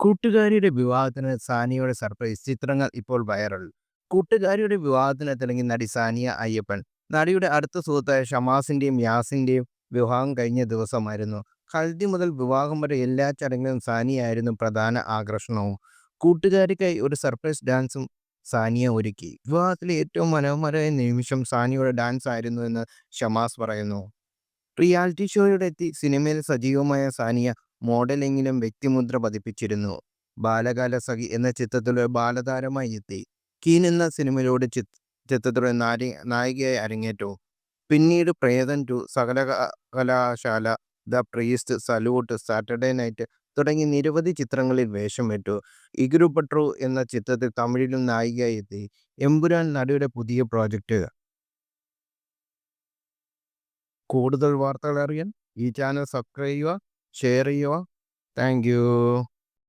കൂട്ടുകാരിയുടെ വിവാഹത്തിന് സാനിയയുടെ സർപ്രൈസ് ചിത്രങ്ങൾ ഇപ്പോൾ വൈറൽ. കൂട്ടുകാരിയുടെ വിവാഹത്തിന് തിളങ്ങി നടി സാനിയ അയ്യപ്പൻ. നടിയുടെ അടുത്ത സുഹൃത്തായ ഷമാസിന്റെയും യാസിന്റെയും വിവാഹം കഴിഞ്ഞ ദിവസമായിരുന്നു. ഹൽദി മുതൽ വിവാഹം വരെ എല്ലാ ചടങ്ങിലും സാനിയായിരുന്നു പ്രധാന ആകർഷണവും. കൂട്ടുകാരിക്കായി ഒരു സർപ്രൈസ് ഡാൻസും സാനിയ ഒരുക്കി. വിവാഹത്തിലെ ഏറ്റവും മനോഹരമായ നിമിഷം സാനിയുടെ ഡാൻസ് ആയിരുന്നു എന്ന് ഷമാസ് പറയുന്നു. റിയാലിറ്റി ഷോയുടെ എത്തി സിനിമയിൽ സജീവമായ സാനിയ മോഡലിംഗിലും വ്യക്തിമുദ്ര പതിപ്പിച്ചിരുന്നു. ബാലകാലസഖി എന്ന ചിത്രത്തിലൂടെ ബാലതാരമായി എത്തി. കീൻ എന്ന സിനിമയിലൂടെ ചിത്രത്തിലൂടെ നായികയായി അരങ്ങേറ്റു. പിന്നീട് Prethan two, Sarvakalashala, the priest, salute, Saturday night തുടങ്ങി നിരവധി ചിത്രങ്ങളിൽ വേഷമിട്ടു. ഇഗുരുപട്രു എന്ന ചിത്രത്തിൽ തമിഴിലും നായികയായി എത്തി. എമ്പുരാൻ നടിയുടെ പുതിയ പ്രോജക്റ്റ് കൂടുതൽ വാർത്തകൾ അറിയാൻ ഈ ചാനൽ സബ്സ്ക്രൈബ് ചെയ്യുക, ഷെയർ ചെയ്യുക. Thank you